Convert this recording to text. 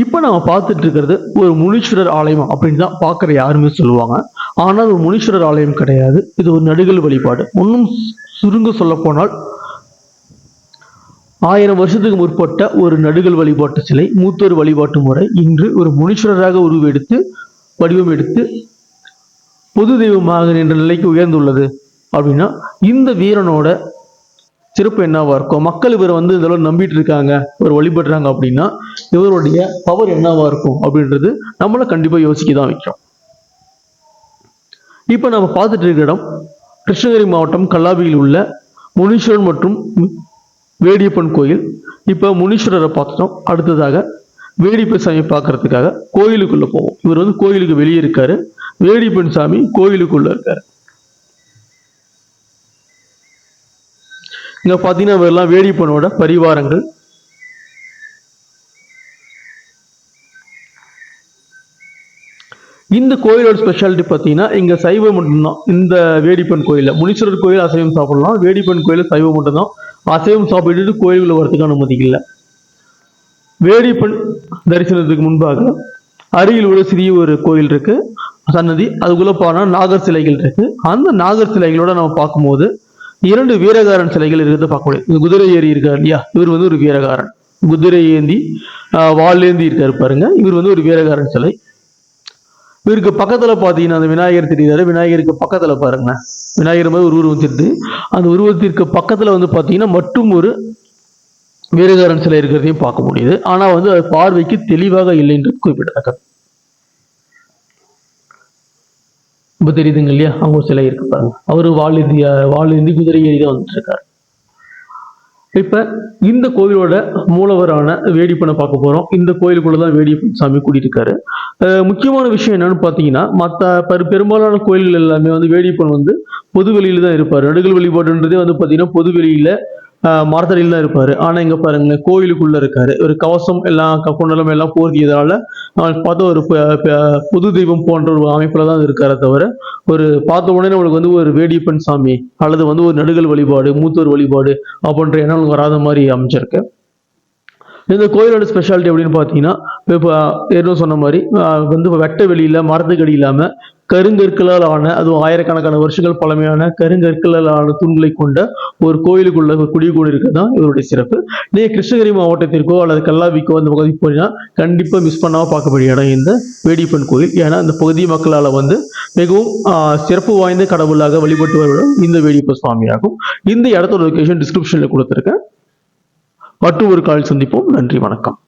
இப்போ நம்ம பார்த்துட்டு இருக்கிறது ஒரு முனீஸ்வரர் ஆலயம் அப்படின்னு தான் பார்க்குற யாருமே சொல்லுவாங்க. ஆனால் அது ஒரு முனீஸ்வரர் ஆலயம் கிடையாது. இது ஒரு நடுகள் வழிபாடு. இன்னும் சுருங்க சொல்ல போனால் ஆயிரம் வருஷத்துக்கு முற்பட்ட ஒரு நடுகள் வழிபாட்டு சிலை மூத்தோர் வழிபாட்டு முறை இன்று ஒரு முனீஸ்வரராக உருவெடுத்து வடிவம் எடுத்து பொது தெய்வமாக என்ற நிலைக்கு உயர்ந்துள்ளது. அப்படின்னா இந்த வீரனோட சிறப்பு என்னவா இருக்கும் மக்கள் இவரை வந்து இந்த நம்பிட்டு இருக்காங்க இவர் வழிபடுறாங்க அப்படின்னா இவருடைய பவர் என்னவா இருக்கும் அப்படின்றது நம்மள கண்டிப்பா யோசிக்க தான் வைக்கும் இப்போ நம்ம பார்த்துட்டு இருக்கிற இடம் கிருஷ்ணகிரி மாவட்டம் கல்லாபியில் உள்ள முனீஸ்வரன் மற்றும் வேடியப்பன் கோயில். இப்போ முனீஸ்வரரை பார்த்துட்டோம். அடுத்ததாக வேடிப்பன் சாமி பார்க்கறதுக்காக கோயிலுக்குள்ள போவோம். இவர் வந்து கோயிலுக்கு வெளியே இருக்காரு. வேடிப்பன் சாமி கோயிலுக்குள்ள இருக்காரு. இங்கே பார்த்தீங்கன்னா வேடிப்பனோட பரிவாரங்கள். இந்த கோயிலோட ஸ்பெஷாலிட்டி பார்த்தீங்கன்னா இங்கே சைவம் மட்டும்தான் இந்த வேடிப்பன் கோயிலில் முனீஸ்வரர் கோயில் அசைவம் சாப்பிடலாம். வேடிப்பன் கோயிலில் சைவம் மட்டும்தான் அசைவம் சாப்பிட்டுட்டு கோயிலுக்குள்ள வரதுக்கு அனுமதி இல்லை. வேடிப்பன் தரிசனத்துக்கு முன்பாக அருகில் உள்ள சிறிய ஒரு கோயில் இருக்கு. சன்னதி. அதுக்குள்ளே போனால் நாகர் சிலைகள் இருக்கு. அந்த நாகர் சிலைகளோட நம்ம பார்க்கும்போது இரண்டு வீரகாரன் சிலைகள் இருக்கிறது பார்க்க முடியும் குதிரை ஏறி இருக்கார். இல்லையா இவர் வந்து ஒரு வீரகாரன். குதிரை ஏந்தி ஆஹ், வாள் ஏந்தி இருக்காரு பாருங்க. இவர் வந்து ஒரு வீரகாரன் சிலை. இவருக்கு பக்கத்துல பாத்தீங்கன்னா அந்த விநாயகர் தெரியுதாரு? விநாயகருக்கு பக்கத்துல பாருங்க. விநாயகர் மாதிரி ஒரு உருவம் தெரியுது. அந்த உருவத்திற்கு பக்கத்துல வந்து பாத்தீங்கன்னா மட்டும் ஒரு வீரகாரன் சிலை இருக்கிறதையும் பார்க்க முடியுது. ஆனா வந்து அது பார்வைக்கு தெளிவாக இல்லை என்று குறிப்பிடத்தக்கது. இப்போ தெரியுதுங்க இல்லையா? அவங்க சிலை இருக்கு பாருங்க. அவர் வாள் ஏந்தி குதிரை ஏறி தான் வந்துட்டு இருக்காரு இப்ப இந்த கோயிலோட மூலவரான வேடிப்பனை பார்க்க போறோம். இந்த கோயிலுக்குள்ள தான் வேடிப்பன் சாமி கூட்டியிருக்காரு முக்கியமான விஷயம் என்னன்னு பார்த்தீங்கன்னா மற்ற பெரு பெரும்பாலான கோயில்கள் எல்லாமே வந்து வேடிப்பன் வந்து பொதுவெளியில் தான் இருப்பார். நடுகள் வழிபாடுன்றதே வந்து பார்த்தீங்கன்னா பொதுவெளியில் மரத்தடியில் தான் இருப்பாரு. ஆனா இங்க பாருங்க கோயிலுக்குள்ள இருக்காரு. ஒரு கவசம் எல்லாம் குண்டலம் எல்லாம் போர்க்கியதால அவன் பார்த்த ஒரு புது தெய்வம் போன்ற ஒரு அமைப்புல தான் இருக்காரே தவிர ஒரு பார்த்த உடனே நம்மளுக்கு வந்து ஒரு வேடியப்பன் சாமி அல்லது வந்து ஒரு நடுகள் வழிபாடு மூத்தோர் வழிபாடு அப்படின்ற எண்ணம் வராத மாதிரி அமைச்சிருக்கு இந்த கோயிலோட ஸ்பெஷாலிட்டி அப்படின்னு பார்த்தீங்கன்னா இப்போ ஏற்கனவே சொன்ன மாதிரி வந்து வெட்ட வெளியில் மரத்துக்கடி இல்லாமல் கருங்கற்களால் ஆன அதுவும் ஆயிரக்கணக்கான வருஷங்கள் பழமையான கருங்கற்களால் ஆன தூண்களை கொண்ட ஒரு கோயிலுக்குள்ள ஒரு குடிகூடு இருக்கிறது தான் இவருடைய சிறப்பு. நீங்கள் கிருஷ்ணகிரி மாவட்டத்திற்கோ அல்லது கல்லாவிக்கோ அந்த பகுதிக்கு போனீங்கன்னா கண்டிப்பாக மிஸ் பண்ணாமல் பார்க்கக்கூடிய இடம் இந்த வேடிப்பன் கோயில். ஏன்னா இந்த பகுதி மக்களால் வந்து மிகவும் சிறப்பு வாய்ந்த கடவுளாக வழிபட்டு வருவது இந்த வேடிப்ப சுவாமியாகும். இந்த இடத்தோட லொக்கேஷன் டிஸ்கிரிப்ஷனில் கொடுத்துருக்கேன். மற்றொரு ஒரு கால் சந்திப்போம். நன்றி வணக்கம்.